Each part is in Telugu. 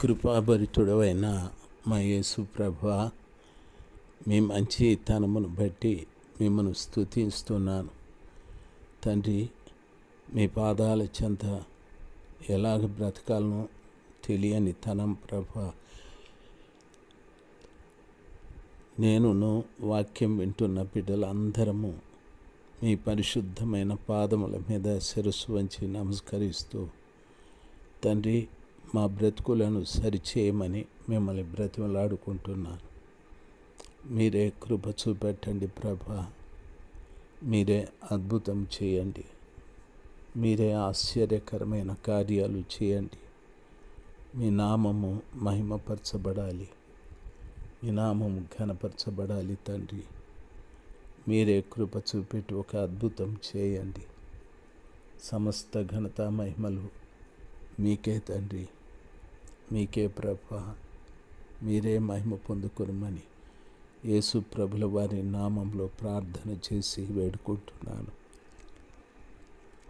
కృపాభరితుడవైన మా యేసు ప్రభ మీ మంచి తనమును బట్టి మిమ్మల్ని స్థుతిస్తున్నాను తండ్రి మీ పాదాల చెంత ఎలాగ బ్రతకాలనో తెలియని తనం ప్రభ. నేనును వాక్యం వింటున్న బిడ్డలందరము మీ పరిశుద్ధమైన పాదముల మీద శిరస్సు వంచి నమస్కరిస్తూ తండ్రి మా బ్రతుకులను సరిచేయమని మిమ్మల్ని బ్రతిమలాడుకుంటున్నాను. మీరే కృప చూపెట్టండి ప్రభ. మీరే అద్భుతం చేయండి. మీరే ఆశ్చర్యకరమైన కార్యాలు చేయండి. మీ నామము మహిమపరచబడాలి. మీ నామము ఘనపరచబడాలి తండ్రి. మీరే కృప చూపెట్టి ఒక అద్భుతం చేయండి. సమస్త ఘనత మహిమలు మీకే తండ్రి. మీకే ప్రభ. మీరే మహిమ పొందుకునమని యేసు ప్రభుల వారి నామంలో ప్రార్థన చేసి వేడుకుంటున్నాను.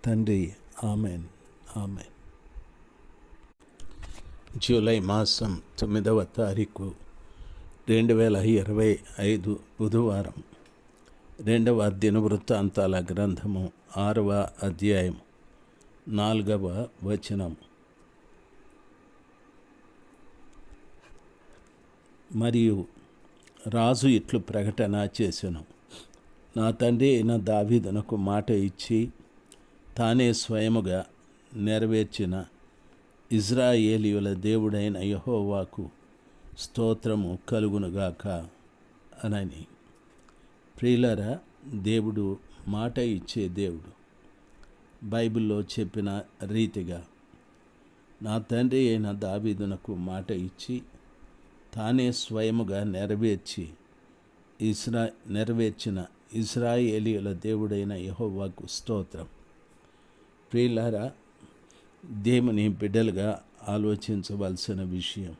తండ్రి ఆమెన్ ఆమెన్. జూలై మాసం తొమ్మిదవ తారీఖు రెండు వేల ఇరవై ఐదు బుధవారం. రెండవ దినవృత్తాంతాల గ్రంథము ఆరవ అధ్యాయం నాలుగవ వచనం మరియు రాజు ఇట్లు ప్రకటన చేసెను. నా తండ్రి అయిన దావీదనకు మాట ఇచ్చి తానే స్వయముగా నెరవేర్చిన ఇజ్రాయేలీయుల దేవుడైన యహోవాకు స్తోత్రము కలుగునుగాక అనని. ప్రియులరా దేవుడు మాట ఇచ్చే దేవుడు. బైబిల్లో చెప్పిన రీతిగా నా తండ్రి అయిన దావీదునకు మాట ఇచ్చి తానే స్వయముగా నెరవేర్చి ఇస్రా నెరవేర్చిన ఇస్రాయేలీల దేవుడైన యహోవాకు స్తోత్రం. ప్రియులారా దేవుని బిడ్డలుగా ఆలోచించవలసిన విషయం.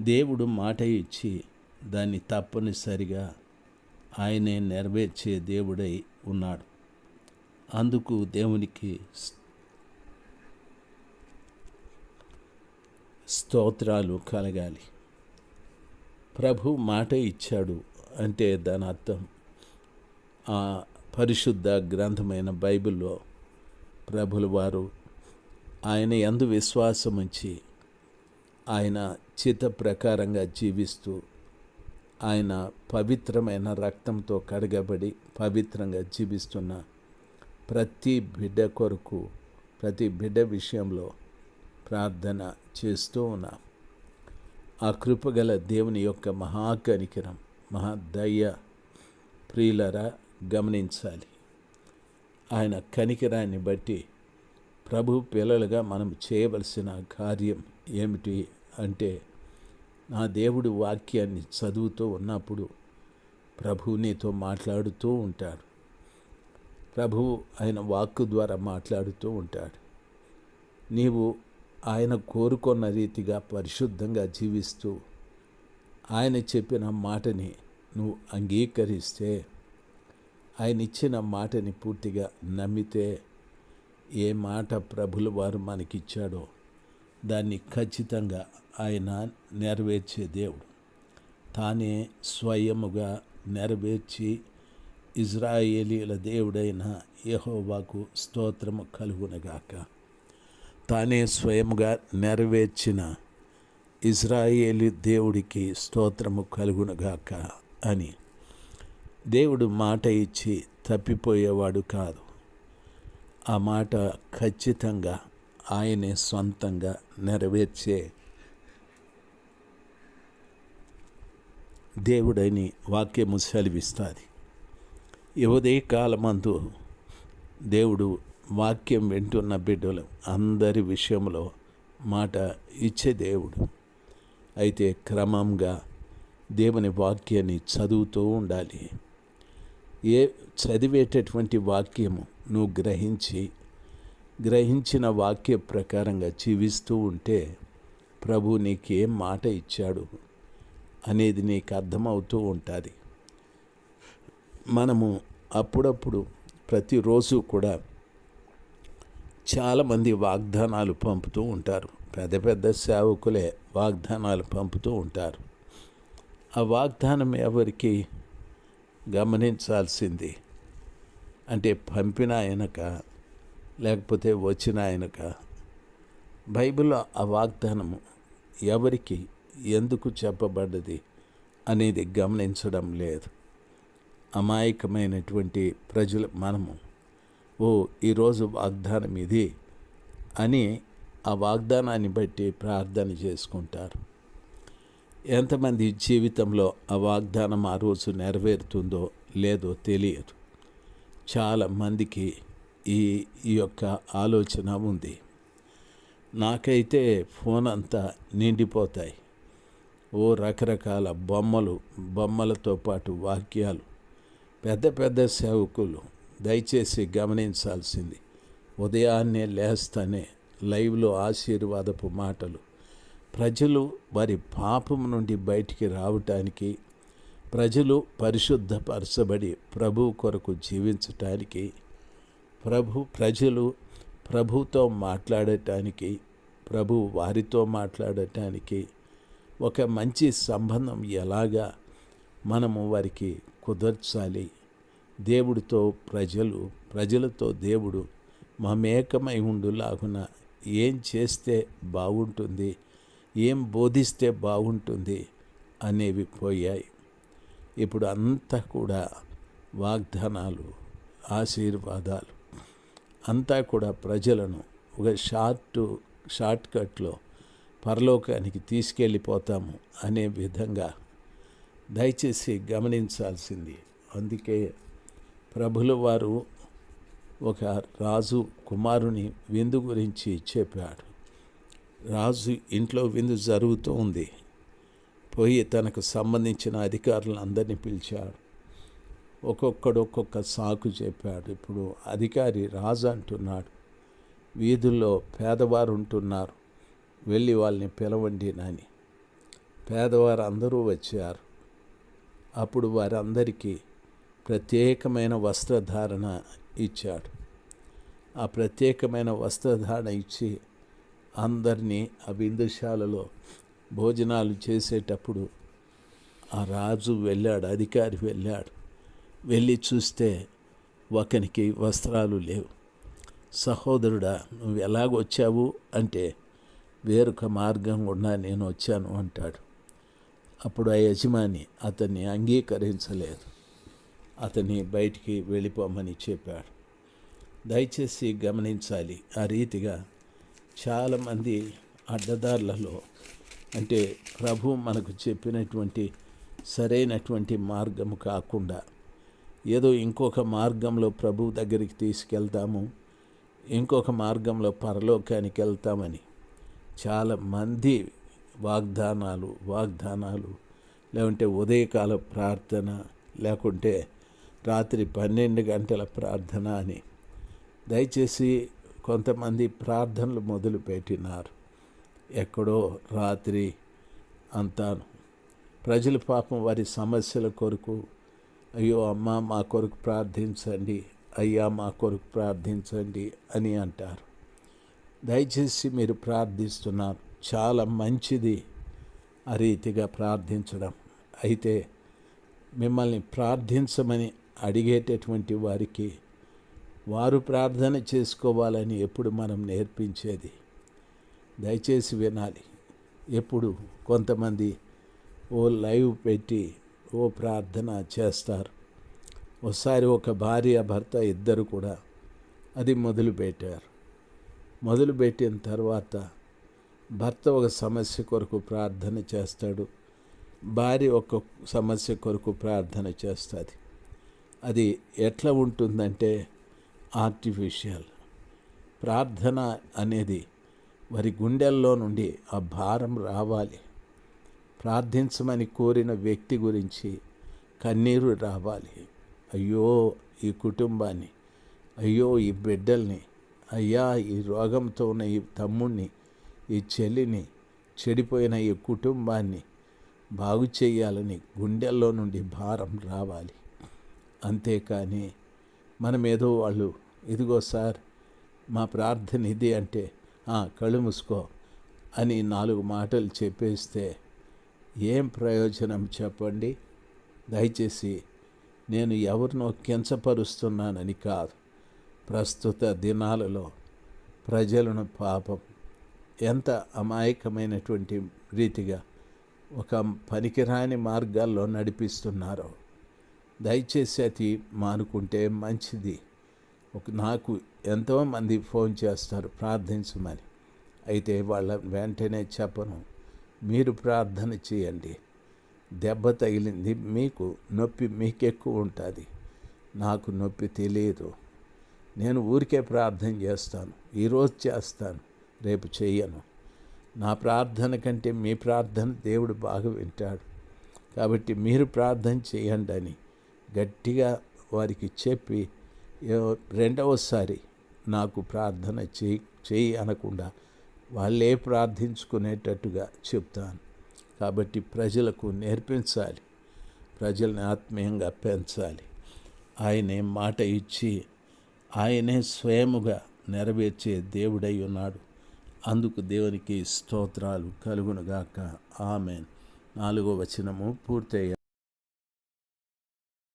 దేవుడు మాట ఇచ్చి దాన్ని తప్పనిసరిగా ఆయనే నెరవేర్చే దేవుడై ఉన్నాడు. అందుకు దేవునికి స్తోత్రాలు కలగాలి. ప్రభు మాట ఇచ్చాడు అంటే దాని అర్థం. ఆ పరిశుద్ధ గ్రంథమైన బైబిల్లో ప్రభుల వారు ఆయన ఎందు విశ్వాసం ఉంచి ఆయన చిత ప్రకారంగా జీవిస్తూ ఆయన పవిత్రమైన రక్తంతో కడగబడి పవిత్రంగా జీవిస్తున్న ప్రతి బిడ్డ కొరకు ప్రతి బిడ్డ విషయంలో ప్రార్థన చేస్తూ ఉన్నాం. ఆ కృపగల దేవుని యొక్క మహాకనికరం మహాదయ ప్రియులరా గమనించాలి. ఆయన కనికరాన్ని బట్టి ప్రభు పిల్లలుగా మనం చేయవలసిన కార్యం ఏమిటి అంటే నా దేవుడు వాక్యాన్ని చదువుతూ ఉన్నప్పుడు ప్రభు నీతో మాట్లాడుతూ ఉంటాడు. ప్రభువు ఆయన వాక్కు ద్వారా మాట్లాడుతూ ఉంటాడు. నీవు ఆయన కోరుకున్న రీతిగా పరిశుద్ధంగా జీవిస్తూ ఆయన చెప్పిన మాటని నువ్వు అంగీకరిస్తే ఆయన ఇచ్చిన మాటని పూర్తిగా నమ్మితే ఏ మాట ప్రభులు వారు మనకిచ్చాడో దాన్ని ఖచ్చితంగా ఆయన నెరవేర్చే దేవుడు. తానే స్వయముగా నెరవేర్చి ఇజ్రాయేలీల దేవుడైన యహోవాకు స్తోత్రము కలుగునగాక. తానే స్వయముగా నెరవేర్చిన ఇజ్రాయేలీ దేవుడికి స్తోత్రము కలుగునగాక అని. దేవుడు మాట ఇచ్చి తప్పిపోయేవాడు కాదు. ఆ మాట ఖచ్చితంగా ఆయనే సొంతంగా నెరవేర్చే దేవుడని వాక్యము సెలవిస్తుంది. యువదే కాలమందు దేవుడు వాక్యం వింటున్న బిడ్డలు అందరి విషయంలో మాట ఇచ్చే దేవుడు. అయితే క్రమంగా దేవుని వాక్యాన్ని చదువుతూ ఉండాలి. ఏ చదివేటటువంటి వాక్యము నువ్వు గ్రహించి గ్రహించిన వాక్య ప్రకారంగా జీవిస్తూ ఉంటే ప్రభు నీకేం మాట ఇచ్చాడు అనేది నీకు అర్థమవుతూ ఉంటుంది. మనము అప్పుడప్పుడు ప్రతిరోజు కూడా చాలామంది వాగ్దానాలు పంపుతూ ఉంటారు. పెద్ద పెద్ద సేవకులే వాగ్దానాలు పంపుతూ ఉంటారు. ఆ వాగ్దానం ఎవరికి గమనించాల్సింది? అంటే పంపిన ఆయనక లేకపోతే వచ్చిన ఆయనక? బైబిల్లో ఆ వాగ్దానము ఎవరికి ఎందుకు చెప్పబడ్డది అనేది గమనించడం లేదు. అమాయకమైనటువంటి ప్రజలు మనము ఓ ఈరోజు వాగ్దానం ఇది అని ఆ వాగ్దానాన్ని బట్టి ప్రార్థన చేసుకుంటారు. ఎంతమంది జీవితంలో ఆ వాగ్దానం ఆ రోజు నెరవేరుతుందో లేదో తెలియదు. చాలా మందికి ఈ ఈ యొక్క ఆలోచన ఉంది. నాకైతే ఫోన్ అంతా నిండిపోతాయి. ఓ రకరకాల బొమ్మలు బొమ్మలతో పాటు వాక్యాలు పెద్ద పెద్ద సేవకులు దయచేసి గమనించాల్సింది. ఉదయాన్నే లేస్తానే లైవ్లో ఆశీర్వాదపు మాటలు. ప్రజలు వారి పాపం నుండి బయటికి రావటానికి ప్రజలు పరిశుద్ధపరచబడి ప్రభు కొరకు జీవించటానికి ప్రభు ప్రజలు ప్రభుతో మాట్లాడటానికి ప్రభు వారితో మాట్లాడటానికి ఒక మంచి సంబంధం ఎలాగా మనము వారికి కుదర్చాలి? దేవుడితో ప్రజలు ప్రజలతో దేవుడు మమేకమై ఉండులాగున ఏం చేస్తే బాగుంటుంది ఏం బోధిస్తే బాగుంటుంది అనేవి పోయాయి. ఇప్పుడు అంతా కూడా వాగ్దానాలు ఆశీర్వాదాలు అంతా కూడా ప్రజలను ఒక షార్ట్ షార్ట్ కట్లో పరలోకానికి తీసుకెళ్ళిపోతాము అనే విధంగా దయచేసి గమనించాల్సింది. అందుకే ప్రభుల వారు ఒక రాజు కుమారుని విందు గురించి చెప్పాడు. రాజు ఇంట్లో విందు జరుగుతూ ఉంది. పోయి తనకు సంబంధించిన అధికారులను అందరినీ పిలిచాడు. ఒక్కొక్కడు ఒక్కొక్క సాకు చెప్పాడు. ఇప్పుడు అధికారి రాజు అంటున్నాడు. వీధుల్లో పేదవారు ఉంటున్నారు. వెళ్ళి వాళ్ళని పిలవండి నాని. పేదవారు అందరూ వచ్చారు. అప్పుడు వారందరికీ ప్రత్యేకమైన వస్త్రధారణ ఇచ్చాడు. ఆ ప్రత్యేకమైన వస్త్రధారణ ఇచ్చి అందరినీ ఆ బిందుశాలలో భోజనాలు చేసేటప్పుడు ఆ రాజు వెళ్ళాడు అధికారి వెళ్ళాడు. వెళ్ళి చూస్తే ఒకనికి వస్త్రాలు లేవు. సహోదరుడా నువ్వు ఎలాగొచ్చావు అంటే వేరొక మార్గం గుండా నేను వచ్చాను అంటాడు. అప్పుడు ఆ యజమాని అతన్ని అంగీకరించలేదు. అతన్ని బయటికి వెళ్ళిపోమని చెప్పాడు. దయచేసి గమనించాలి. ఆ రీతిగా చాలామంది అడ్డదారులలో అంటే ప్రభు మనకు చెప్పినటువంటి సరైనటువంటి మార్గము కాకుండా ఏదో ఇంకొక మార్గంలో ప్రభు దగ్గరికి తీసుకెళ్తాము ఇంకొక మార్గంలో పరలోకానికి వెళ్తామని చాలా మంది వాగ్దానాలు వాగ్దానాలు లేకుంటే ఉదయకాల ప్రార్థన లేకుంటే రాత్రి పన్నెండు గంటల ప్రార్థన అని. దయచేసి కొంతమంది ప్రార్థనలు మొదలుపెట్టినారు. ఎక్కడో రాత్రి అంతాను. ప్రజల పాపం వారి సమస్యల కొరకు అయ్యో అమ్మ మా కొరకు ప్రార్థించండి అయ్యా మా కొరకు ప్రార్థించండి అని అంటారు. దయచేసి మీరు ప్రార్థిస్తున్నారు. చాలా మంచిది ఆ రీతిగా ప్రార్థించడం. అయితే మిమ్మల్ని ప్రార్థించమని అడిగేటటువంటి వారికి వారు ప్రార్థన చేసుకోవాలని ఎప్పుడు మనం నేర్పించేది? దయచేసి వినాలి. ఎప్పుడు కొంతమంది ఓ లైవ్ పెట్టి ఓ ప్రార్థన చేస్తారు. ఒకసారి ఒక భార్య భర్త ఇద్దరు కూడా అది మొదలుపెట్టారు. మొదలుపెట్టిన తర్వాత భర్త ఒక సమస్య కొరకు ప్రార్థన చేస్తాడు. భార్య ఒక సమస్య కొరకు ప్రార్థన చేస్తుంది. అది ఎట్లా ఉంటుందంటే ఆర్టిఫిషియల్. ప్రార్థన అనేది వారి గుండెల్లో నుండి ఆ భారం రావాలి. ప్రార్థించమని కోరిన వ్యక్తి గురించి కన్నీరు రావాలి. అయ్యో ఈ కుటుంబాన్ని అయ్యో ఈ బిడ్డల్ని అయ్యా ఈ రోగంతో ఉన్న ఈ తమ్ముణ్ణి ఈ చెల్లిని చెడిపోయిన ఈ కుటుంబాన్ని బాగు చేయాలని గుండెల్లో నుండి భారం రావాలి. అంతేకాని మనమేదో వాళ్ళు ఇదిగో సార్ మా ప్రార్థన ఇది అంటే కళ్ళు మూసుకో అని నాలుగు మాటలు చెప్పేస్తే ఏం ప్రయోజనం చెప్పండి? దయచేసి నేను ఎవరినో కించపరుస్తున్నానని కాదు. ప్రస్తుత దినాలలో ప్రజలను పాపం. ఎంత అమాయకమైనటువంటి రీతిగా ఒక పనికిరాని మార్గాల్లో నడిపిస్తున్నారో. దయచేసి అది మానుకుంటే మంచిది. ఒక నాకు ఎంతోమంది ఫోన్ చేస్తారు ప్రార్థించమని అయితే వాళ్ళ వెంటనే చెప్పను మీరు ప్రార్థన చేయండి. దెబ్బ తగిలింది మీకు నొప్పి మీకెక్కువ ఉంటుంది. నాకు నొప్పి తెలియదు. నేను ఊరికే ప్రార్థన చేస్తాను ఈరోజు చేస్తాను రేపు చేయను. నా ప్రార్థన కంటే మీ ప్రార్థన దేవుడు బాగా వింటాడు. కాబట్టి మీరు ప్రార్థన చేయండి అని గట్టిగా వారికి చెప్పి రెండవసారి నాకు ప్రార్థన చేయి చేయి అనకుండా వాళ్ళే ప్రార్థించుకునేటట్టుగా చెప్తాను. కాబట్టి ప్రజలకు నేర్పించాలి. ప్రజల్ని ఆత్మీయంగా పెంచాలి. ఆయనే మాట ఇచ్చి ఆయనే స్వయముగా నెరవేర్చే దేవుడై ఉన్నాడు. అందుకు దేవునికి స్తోత్రాలు కలుగునుగాక. ఆమెన్. నాలుగో వచనము పూర్తయ్యాయి